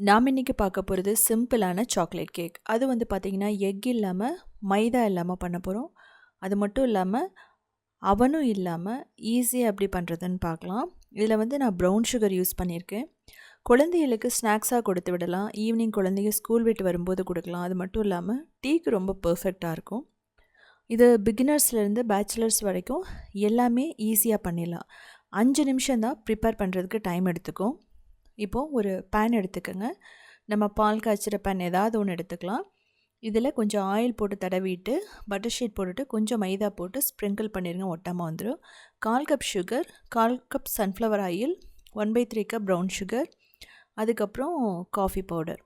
நாம் இன்றைக்கி பார்க்க போகிறது சிம்பிளான சாக்லேட் கேக். அது வந்து பார்த்திங்கன்னா எக் இல்லாமல் மைதா இல்லாமல் பண்ண போகிறோம். அது மட்டும் இல்லாமல் அவனும் இல்லாமல் ஈஸியாக எப்படி பண்ணுறதுன்னு பார்க்கலாம். இதில் வந்து நான் ப்ரௌன் சுகர் யூஸ் பண்ணியிருக்கேன். குழந்தைகளுக்கு ஸ்நாக்ஸாக கொடுத்து விடலாம். ஈவினிங் குழந்தைங்க ஸ்கூல் விட்டு வரும்போது கொடுக்கலாம். அது மட்டும் இல்லாமல் டீக்கு ரொம்ப பர்ஃபெக்டாக இருக்கும். இது பிகினர்ஸ்லேருந்து பேச்சுலர்ஸ் வரைக்கும் எல்லாமே ஈஸியாக பண்ணிடலாம். அஞ்சு நிமிஷம் தான் ப்ரிப்பேர் பண்ணுறதுக்கு டைம் எடுத்துக்கும். இப்போது ஒரு பேன் எடுத்துக்கோங்க. நம்ம பால் காய்ச்சிற பேன் ஏதாவது ஒன்று எடுத்துக்கலாம். இதில் கொஞ்சம் ஆயில் போட்டு தடவிட்டு பட்டர் ஷீட் போட்டுட்டு கொஞ்சம் மைதா போட்டு ஸ்ப்ரிங்கிள் பண்ணிடுங்க ஒட்டாமல் வந்துடும் கால் cup sugar call cup sunflower oil one by three cup brown sugar அதுக்கப்புறம் காஃபி பவுடர்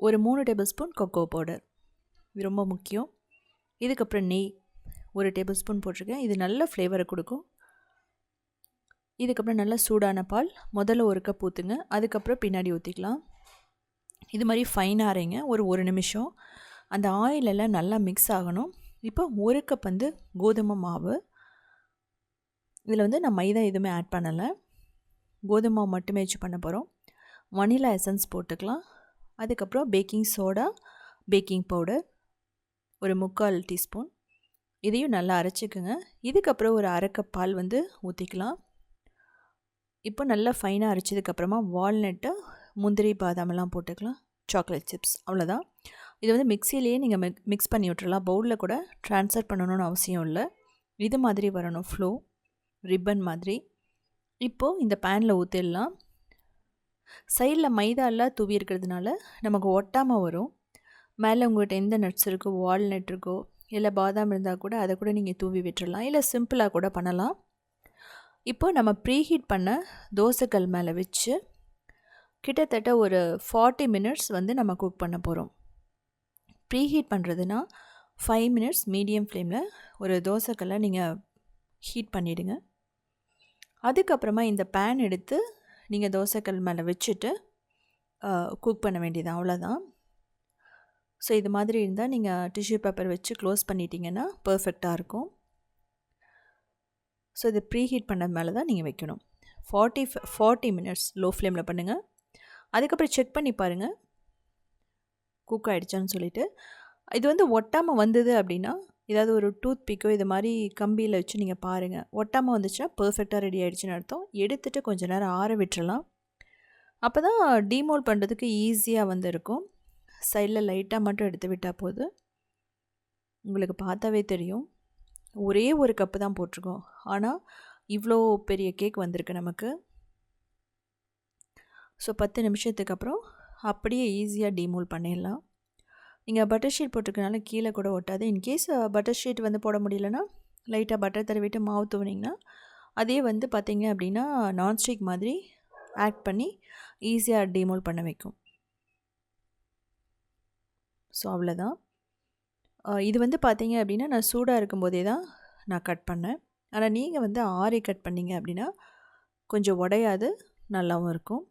ஒரு மூணு டேபிள் ஸ்பூன் கொக்கோ பவுடர் இது ரொம்ப முக்கியம். இதுக்கப்புறம் நெய் ஒரு டேபிள் ஸ்பூன் போட்டிருக்கேன். இது நல்ல ஃப்ளேவரை கொடுக்கும். இதுக்கப்புறம் நல்லா சூடான பால் முதல்ல ஒரு கப் ஊற்றுங்க அதுக்கப்புறம் பின்னாடி ஊற்றிக்கலாம் இது மாதிரி ஃபைனாக அரைங்க. ஒரு ஒரு நிமிஷம். அந்த ஆயிலெல்லாம் நல்லா மிக்ஸ் ஆகணும். இப்போ ஒரு கப் வந்து கோதுமை மாவு. இதில் வந்து நான் மைதா எதுவுமே ஆட் பண்ணலை. கோதுமை மாவு மட்டுமே வச்சு பண்ண போகிறோம் வனிலா எசன்ஸ் போட்டுக்கலாம். அதுக்கப்புறம் பேக்கிங் சோடா பேக்கிங் பவுடர் ஒரு முக்கால் டீஸ்பூன் இதையும் நல்லா அரைச்சிக்கோங்க. இதுக்கப்புறம் ஒரு அரைக்கப் பால் வந்து ஊற்றிக்கலாம் இப்போ நல்லா ஃபைனாக அரைச்சதுக்கப்புறமா வால்நட்டு முந்திரி பாதாமெல்லாம் போட்டுக்கலாம். சாக்லேட் சிப்ஸ் அவ்வளோதான் இது வந்து மிக்சிலேயே நீங்கள் மிக் மிக்ஸ் பண்ணி விட்டுறலாம். பவுலில் கூட ட்ரான்ஸ்ஃபர் பண்ணணும்னு அவசியம் இல்லை. இது மாதிரி வரணும் ஃப்ளோ ரிப்பன் மாதிரி. இப்போது இந்த பேனில் ஊற்றிடலாம் சைடில் மைதாலாம் தூவி இருக்கிறதுனால நமக்கு ஒட்டாமல் வரும். மேலே உங்கள்கிட்ட எந்த நட்ஸ் இருக்கோ வால்நட் இருக்கோ இல்லை பாதாம் இருந்தால் கூட அதை கூட நீங்கள் தூவி விட்டுறலாம். இல்லை சிம்பிளாக கூட பண்ணலாம். இப்போ நம்ம ப்ரீஹீட் பண்ண தோசைக்கல் மேலே வச்சு கிட்டத்தட்ட ஒரு ஃபார்ட்டி மினிட்ஸ் வந்து நம்ம குக் பண்ண போகிறோம் ப்ரீஹீட் பண்ணுறதுனா ஃபைவ் மினிட்ஸ் மீடியம் ஃப்ளேமில் ஒரு தோசைக்கல்லை நீங்கள் ஹீட் பண்ணிவிடுங்க அதுக்கப்புறமா இந்த பேன் எடுத்து நீங்கள் தோசைக்கல் மேலே வச்சுட்டு குக் பண்ண வேண்டியது அவ்வளோதான் ஸோ இது மாதிரி இருந்தால் நீங்கள் டிஷ்யூ பேப்பர் வச்சு க்ளோஸ் பண்ணிட்டீங்கன்னா பர்ஃபெக்டாக இருக்கும். ஸோ இது ப்ரீ ஹீட் பண்ணது மேலே தான் நீங்கள் வைக்கணும். ஃபார்ட்டி ஃபார்ட்டி மினிட்ஸ் லோ ஃப்ளேமில் பண்ணுங்கள் அதுக்கப்புறம் செக் பண்ணி பாருங்கள் குக் ஆகிடுச்சான்னு சொல்லிவிட்டு இது வந்து ஒட்டாமல் வந்தது அப்படின்னா ஏதாவது ஒரு டூத் பிக்கோ இது மாதிரி கம்பியில் வச்சு நீங்கள் பாருங்கள் ஒட்டாமல் வந்துச்சுன்னா பர்ஃபெக்டாக ரெடி ஆகிடுச்சின்னு அர்த்தம். எடுத்துகிட்டு கொஞ்சம் நேரம் ஆற விட்டுறலாம். அப்போ தான் டீமோல் பண்ணுறதுக்கு ஈஸியாக வந்து இருக்கும் சைடில் லைட்டாக மட்டும் எடுத்து விட்டால் போது உங்களுக்கு பார்த்தாவே தெரியும். ஒரே ஒரு கப்பு தான் போட்டிருக்கோம். ஆனால் இவ்வளோ பெரிய கேக் வந்திருக்கு நமக்கு. ஸோ பத்து நிமிஷத்துக்கு அப்புறம் அப்படியே ஈஸியாக டிமோல் பண்ணிடலாம். நீங்கள் பட்டர் ஷீட் போட்டிருக்கனால கீழே கூட ஒட்டாது. இன்கேஸ் பட்டர் ஷீட் வந்து போட முடியலன்னா லைட்டாக பட்டர் தடவிட்டு மாவு தூவினிங்கன்னா அதே வந்து பார்த்திங்க அப்படின்னா நான்ஸ்டிக் மாதிரி ஆட் பண்ணி ஈஸியாக டிமோல் பண்ண வைக்கும். ஸோ அவ்வளோதான் இது வந்து பார்த்தீங்க அப்படின்னா நான் சூடாக இருக்கும்போதே தான் நான் கட் பண்ணேன். ஆனால் நீங்கள் வந்து ஆறி கட் பண்ணிங்க அப்படின்னா கொஞ்சம் உடையாது நல்லாவும் இருக்கும்.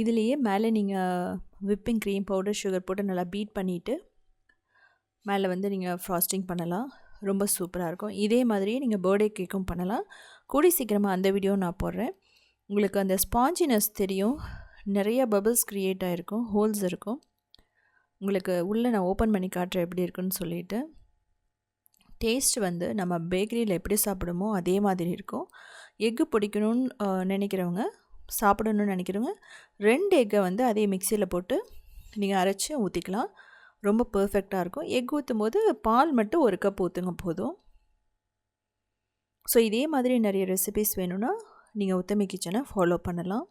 இதுலேயே மேலே நீங்கள் விப்பிங் க்ரீம் பவுடர் சுகர் போட்டு நல்லா பீட் பண்ணிவிட்டு மேலே வந்து நீங்கள் ஃப்ராஸ்டிங் பண்ணலாம். ரொம்ப சூப்பராக இருக்கும். இதே மாதிரியே நீங்கள் பர்த்டே கேக்கும் பண்ணலாம். கூடி சீக்கிரமாக அந்த வீடியோ நான் போடுறேன். உங்களுக்கு அந்த ஸ்பாஞ்சினஸ் தெரியும். நிறைய பபிள்ஸ் க்ரியேட் ஆகிருக்கும் ஹோல்ஸ் இருக்கும். உங்களுக்கு உள்ளே நான் ஓப்பன் பண்ணி காட்டுறேன் எப்படி இருக்குன்னு சொல்லிவிட்டு டேஸ்ட் வந்து நம்ம பேக்கரியில் எப்படி சாப்பிடுமோ அதே மாதிரி இருக்கும். எக்கு பிடிக்கணும்னு நினைக்கிறவங்க சாப்பிடணும்னு நினைக்கிறவங்க ரெண்டு எக்கை வந்து அதே மிக்சியில் போட்டு நீங்கள் அரைச்சி ஊற்றிக்கலாம் ரொம்ப பர்ஃபெக்டாக இருக்கும். எக் ஊற்றும் போது பால் மட்டும் ஒரு கப் ஊற்றுங்க போதும். ஸோ இதே மாதிரி நிறைய ரெசிபிஸ் வேணும்னா நீங்கள் உத்தமி கிச்சனை ஃபாலோ பண்ணலாம்.